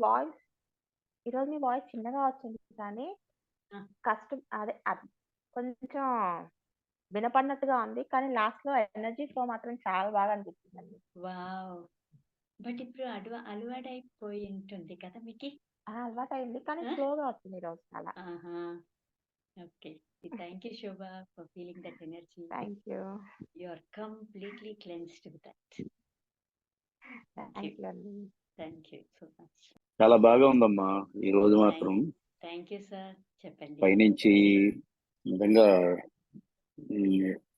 Voice ఈరోజు మీ voice చిన్నగా వచ్చింది కానీ! కష్టం అదే అద్ కొంచెం వినపడినట్టుగా ఉంది. కానీ లాస్ట్‌లో ఎనర్జీ ఫ్లో మాత్రం చాలా బాగా అనిపించిందండి. వావ్! బట్ ఇప్పుడు అడ్వ అలవాటైపోయి ఉంటుంది కదా మీకి? ఆ! అలవాటయింది. కానీ ఆ! స్లోగా వచ్చింది ఈరోజు చాలా. ఆహా! Okay. Thank you Shobha for feeling that energy. Thank you. You are completely cleansed with that. Thank you. Thank you అండి. Thank you so much. చాలా బాగా ఉందమ్మా ఈరోజు థాంక్ మాత్రం. Thank you sir. చెప్పండి. పైనుంచి నిజంగా.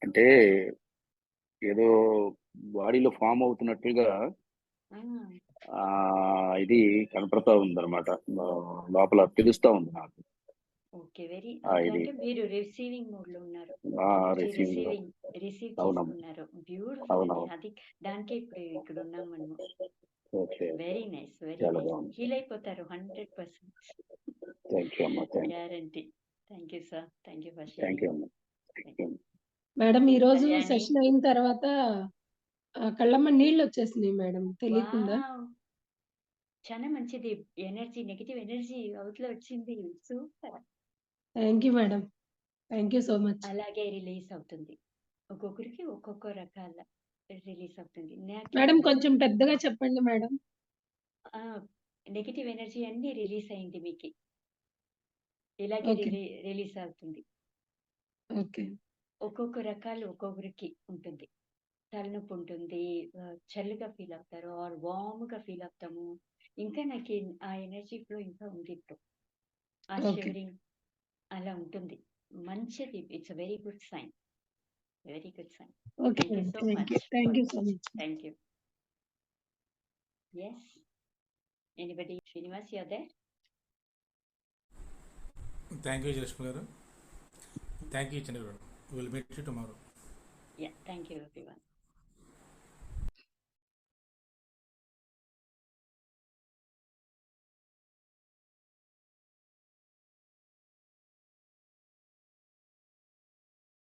అంటే ఏదో బాడీలో ఆ! ఆహ్, ఇది కనపడతా ఉందన్నమాట. ఆహ్, లోపల తెలుస్తా ఉంది నాకు. ఓకే. వెరీ. అంటే మీరు రిసీవింగ్ మోడ్‌లో ఉన్నారు. ఆ! ఎనర్జీ రిసీవింగ్‌లో. Receiving receive. చేసుకున్నారు. బ్యూటిఫుల్. అది దానికే ఇప్పుడు ఇక్కడ ఉన్నాం మనము. Okay. Very nice. Very nice. Heal అయిపోతారు 100%. థాంక్ యూ అమ్మా. Thank you. Guarantee. Thank you sir. Thank you you. Madam ఈరోజు కళ్యాణి. సెషన్ అయిన తర్వాత కళ్ళమ్మ నీళ్ళొచ్చేసినాయి మేడం తెలియకుండా. చాలా మంచిది. ఎనర్జీ నెగెటివ్ ఎనర్జీ అవతల వచ్చింది. Super. Thank you madam. Thank you so much. అలాగే రిలీజ్ అవుతుంది. ఒక్కొక్కరికి ఒక్కొక్క రకాల రిలీజ్ అవుతుంది. మేడం కొంచెం పెద్దగా చెప్పండి మేడం. నెగెటివ్ ఎనర్జీ అన్నీ రిలీజ్ అయింది మీకి. ఇలాగే రిలీజ్ అవుతుంది. ఓకే. ఒక్కొక్క రకాలు ఒక్కొక్కరికి ఉంటుంది. తలనొప్పి ఉంటుంది. చలిగా ఫీల్ అవుతారు. ఆర్ వార్మ్‌గా ఫీల్ అవుతాము. ఇంకా నాకి ఆ ఎనర్జీ ఫ్లో ఇంకా ఉంది ఇప్పుడు. ఆ. షివరింగ్ ఉంటుంది. మంచిది. It's very good sign. Very good sign. Okay thank you. So much you. You so much. You. Anybody Srinivas you there? Thank you Jayalakshmi garu thank you Chandra will meet you tomorrow Yeah. Thank you everyone.